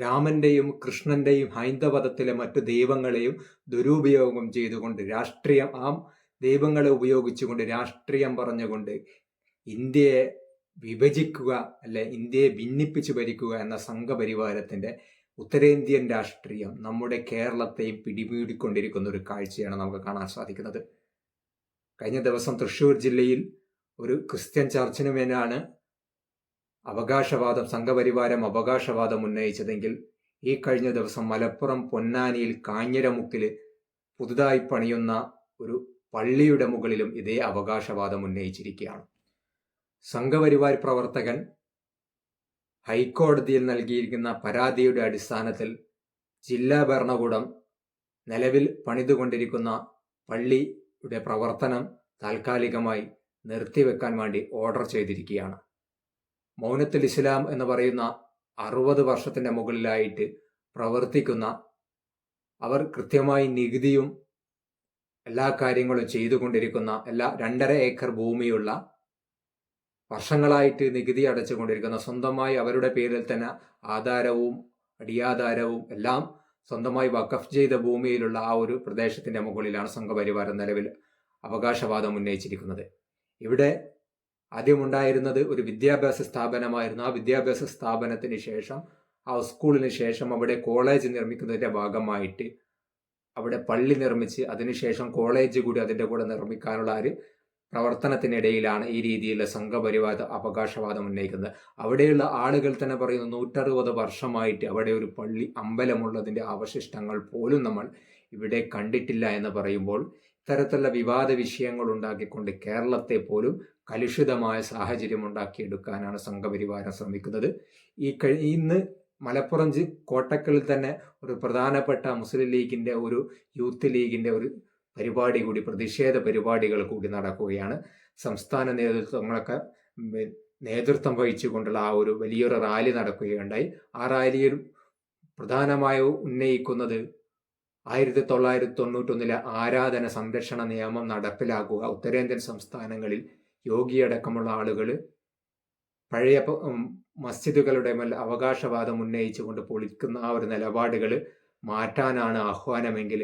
രാമന്റെയും കൃഷ്ണന്റെയും ഹൈന്ദവതത്തിലെ മറ്റു ദൈവങ്ങളെയും ദുരുപയോഗം ചെയ്തുകൊണ്ട് രാഷ്ട്രീയം ആ ദൈവങ്ങളെ ഉപയോഗിച്ചുകൊണ്ട് രാഷ്ട്രീയം പറഞ്ഞുകൊണ്ട് ഇന്ത്യയെ വിഭജിക്കുക അല്ലെ ഇന്ത്യയെ ഭിന്നിപ്പിച്ച് ഭരിക്കുക എന്ന സംഘപരിവാരത്തിന്റെ ഉത്തരേന്ത്യൻ രാഷ്ട്രീയം നമ്മുടെ കേരളത്തെയും പിടിമൂടിക്കൊണ്ടിരിക്കുന്ന ഒരു കാഴ്ചയാണ് നമുക്ക് കാണാൻ സാധിക്കുന്നത്. കഴിഞ്ഞ ദിവസം തൃശ്ശൂർ ജില്ലയിൽ ഒരു ക്രിസ്ത്യൻ ചർച്ചിന് മേലാണ് അവകാശവാദം സംഘപരിവാരം അവകാശവാദം ഉന്നയിച്ചതെങ്കിൽ ഈ കഴിഞ്ഞ ദിവസം മലപ്പുറം പൊന്നാനിയിൽ കാഞ്ഞിരമുക്കിൽ പുതുതായി പണിയുന്ന ഒരു പള്ളിയുടെ മുകളിലും ഇതേ അവകാശവാദം ഉന്നയിച്ചിരിക്കുകയാണ്. സംഘപരിവാർ പ്രവർത്തകൻ ഹൈക്കോടതിയിൽ നൽകിയിരിക്കുന്ന പരാതിയുടെ അടിസ്ഥാനത്തിൽ ജില്ലാ ഭരണകൂടം നിലവിൽ പണിതുകൊണ്ടിരിക്കുന്ന പള്ളിയുടെ പ്രവർത്തനം താൽക്കാലികമായി നിർത്തിവെക്കാൻ വേണ്ടി ഓർഡർ ചെയ്തിരിക്കുകയാണ്. മൗനത്തുൽ ഇസ്ലാം എന്ന് പറയുന്ന അറുപത് വർഷത്തിന്റെ മുകളിലായിട്ട് പ്രവർത്തിക്കുന്ന അവർ കൃത്യമായി നികുതിയും എല്ലാ കാര്യങ്ങളും ചെയ്തുകൊണ്ടിരിക്കുന്ന എല്ലാ രണ്ടര ഏക്കർ ഭൂമിയുള്ള വർഷങ്ങളായിട്ട് നികുതി അടച്ചുകൊണ്ടിരിക്കുന്ന സ്വന്തമായി അവരുടെ പേരിൽ തന്നെ ആധാരവും അടിയാധാരവും എല്ലാം സ്വന്തമായി വഖഫ് ചെയ്ത ഭൂമിയിലുള്ള ആ ഒരു പ്രദേശത്തിന്റെ മുകളിലാണ് സംഘപരിവാരം നിലവിൽ അവകാശവാദം ഉന്നയിച്ചിരിക്കുന്നത്. ഇവിടെ ആദ്യമുണ്ടായിരുന്നത് ഒരു വിദ്യാഭ്യാസ സ്ഥാപനമായിരുന്നു. ആ വിദ്യാഭ്യാസ സ്ഥാപനത്തിന് ശേഷം ആ സ്കൂളിന് ശേഷം അവിടെ കോളേജ് നിർമ്മിക്കുന്നതിന്റെ ഭാഗമായിട്ട് അവിടെ പള്ളി നിർമ്മിച്ച് അതിനുശേഷം കോളേജ് കൂടി അതിന്റെ കൂടെ നിർമ്മിക്കാനുള്ള ഒരു പ്രവർത്തനത്തിനിടയിലാണ് ഈ രീതിയിലുള്ള സംഘപരിവാദ അവകാശവാദം ഉന്നയിക്കുന്നത്. അവിടെയുള്ള ആളുകൾ തന്നെ പറയുന്നു നൂറ്ററുപത് വർഷമായിട്ട് അവിടെ ഒരു പള്ളി അമ്പലമുള്ളതിന്റെ അവശിഷ്ടങ്ങൾ പോലും നമ്മൾ ഇവിടെ കണ്ടിട്ടില്ല എന്ന് പറയുമ്പോൾ ഇത്തരത്തിലുള്ള വിവാദ വിഷയങ്ങൾ ഉണ്ടാക്കിക്കൊണ്ട് കേരളത്തെ പോലും കലുഷിതമായ സാഹചര്യം ഉണ്ടാക്കിയെടുക്കാനാണ് സംഘപരിവാരം ശ്രമിക്കുന്നത്. ഈ കഴി ഇന്ന് മലപ്പുറം കോട്ടക്കലിൽ തന്നെ ഒരു പ്രധാനപ്പെട്ട മുസ്ലിം ലീഗിന്റെ ഒരു യൂത്ത് ലീഗിന്റെ ഒരു പരിപാടി കൂടി പ്രതിഷേധ പരിപാടികൾ കൂടി നടക്കുകയാണ്. സംസ്ഥാന നേതൃത്വങ്ങളൊക്കെ നേതൃത്വം വഹിച്ചുകൊണ്ടുള്ള ആ ഒരു വലിയൊരു റാലി നടക്കുകയുണ്ടായി. ആ റാലിയിൽ പ്രധാനമായും ഉന്നയിക്കുന്നത് ആയിരത്തി തൊള്ളായിരത്തി തൊണ്ണൂറ്റൊന്നിലെ ആരാധന സംരക്ഷണ നിയമം നടപ്പിലാക്കുക. ഉത്തരേന്ത്യൻ സംസ്ഥാനങ്ങളിൽ യോഗിയടക്കമുള്ള ആളുകൾ പഴയ മസ്ജിദുകളുടെ മേൽ അവകാശവാദം ഉന്നയിച്ചുകൊണ്ട് പൊളിക്കുന്ന ആ ഒരു നിലപാടുകൾ മാറ്റാനാണ് ആഹ്വാനമെങ്കിൽ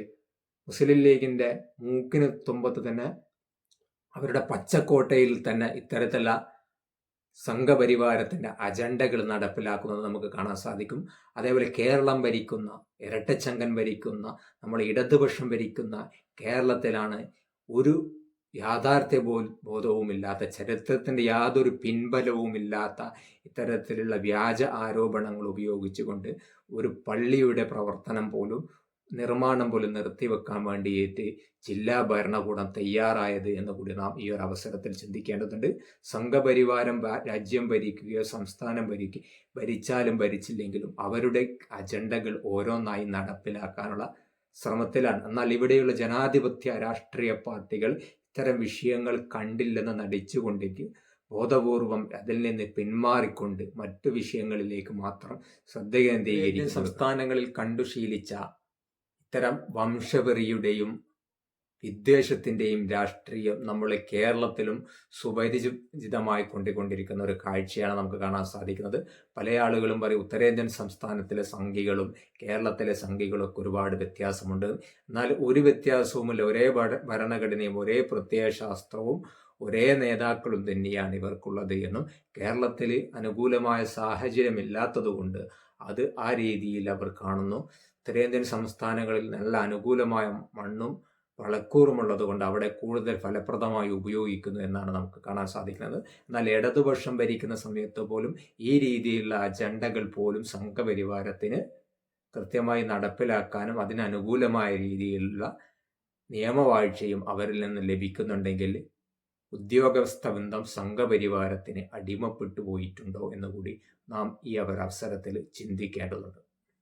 മുസ്ലിം ലീഗിന്റെ മൂക്കിന് തുമ്പത്ത് തന്നെ അവരുടെ പച്ചക്കോട്ടയിൽ തന്നെ ഇത്തരത്തിലുള്ള സംഘപരിവാരത്തിന്റെ അജണ്ടകൾ നടപ്പിലാക്കുന്നത് നമുക്ക് കാണാൻ സാധിക്കും. അതേപോലെ കേരളം ഭരിക്കുന്ന ഇരട്ടച്ചങ്കൻ ഭരിക്കുന്ന നമ്മൾ ഇടതുപക്ഷം ഭരിക്കുന്ന കേരളത്തിലാണ് ഒരു യാഥാർത്ഥ്യ ബോ ബോധവുമില്ലാത്ത ചരിത്രത്തിന്റെ യാതൊരു പിൻബലവുമില്ലാത്ത ഇത്തരത്തിലുള്ള വ്യാജ ആരോപണങ്ങൾ ഉപയോഗിച്ചുകൊണ്ട് ഒരു പള്ളിയുടെ പ്രവർത്തനം പോലും നിർമ്മാണം പോലും നിർത്തിവെക്കാൻ വേണ്ടിയിട്ട് ജില്ലാ ഭരണകൂടം തയ്യാറായത് എന്ന് കൂടി നാം ഈ ഒരു അവസരത്തിൽ ചിന്തിക്കേണ്ടതുണ്ട്. സംഘപരിവാരം രാജ്യം ഭരിക്കുകയോ സംസ്ഥാനം ഭരിക്കുക ഭരിച്ചാലും ഭരിച്ചില്ലെങ്കിലും അവരുടെ അജണ്ടകൾ ഓരോന്നായി നടപ്പിലാക്കാനുള്ള ശ്രമത്തിലാണ്. എന്നാൽ ഇവിടെയുള്ള ജനാധിപത്യ രാഷ്ട്രീയ പാർട്ടികൾ ഇത്തരം വിഷയങ്ങൾ കണ്ടില്ലെന്ന് നടിച്ചുകൊണ്ടേക്ക് ബോധപൂർവം അതിൽ നിന്ന് പിന്മാറിക്കൊണ്ട് മറ്റു വിഷയങ്ങളിലേക്ക് മാത്രം ശ്രദ്ധ കേന്ദ്രീകരിക്കും സംസ്ഥാനങ്ങളിൽ കണ്ടുശീലിച്ച ഇത്തരം വംശവെറിയുടെയും വിദ്വേഷത്തിന്റെയും രാഷ്ട്രീയം നമ്മളെ കേരളത്തിലും സുപരിചിതമായി കൊണ്ടുകൊണ്ടിരിക്കുന്ന ഒരു കാഴ്ചയാണ് നമുക്ക് കാണാൻ സാധിക്കുന്നത്. പല ആളുകളും പറയും ഉത്തരേന്ത്യൻ സംസ്ഥാനത്തിലെ സംഘികളും കേരളത്തിലെ സംഘികളൊക്കെ ഒരുപാട് വ്യത്യാസമുണ്ട്. എന്നാൽ ഒരു വ്യത്യാസവുമില്ല. ഒരേ ഭരണഘടനയും ഒരേ പ്രത്യയശാസ്ത്രവും ഒരേ നേതാക്കളും തന്നെയാണ് ഇവർക്കുള്ളത് എന്നും കേരളത്തിൽ അനുകൂലമായ സാഹചര്യമില്ലാത്തതുകൊണ്ട് അത് ആ രീതിയിൽ അവർ കാണുന്നു. ഉത്തരേന്ത്യൻ സംസ്ഥാനങ്ങളിൽ നല്ല അനുകൂലമായ മണ്ണും വളക്കൂറുമുള്ളത് കൊണ്ട് അവിടെ കൂടുതൽ ഫലപ്രദമായി ഉപയോഗിക്കുന്നു എന്നാണ് നമുക്ക് കാണാൻ സാധിക്കുന്നത്. എന്നാൽ ഇടതുപക്ഷം ഭരിക്കുന്ന സമയത്ത് പോലും ഈ രീതിയിലുള്ള അജണ്ടകൾ പോലും സംഘപരിവാരത്തിന് കൃത്യമായി നടപ്പിലാക്കാനും അതിനനുകൂലമായ രീതിയിലുള്ള നിയമവാഴ്ചയും അവരിൽ നിന്ന് ലഭിക്കുന്നുണ്ടെങ്കിൽ ഉദ്യോഗസ്ഥ ബന്ധം സംഘപരിവാരത്തിന് അടിമപ്പെട്ടു പോയിട്ടുണ്ടോ എന്നുകൂടി നാം ഈ അവസരത്തിൽ ചിന്തിക്കേണ്ടതുണ്ട്.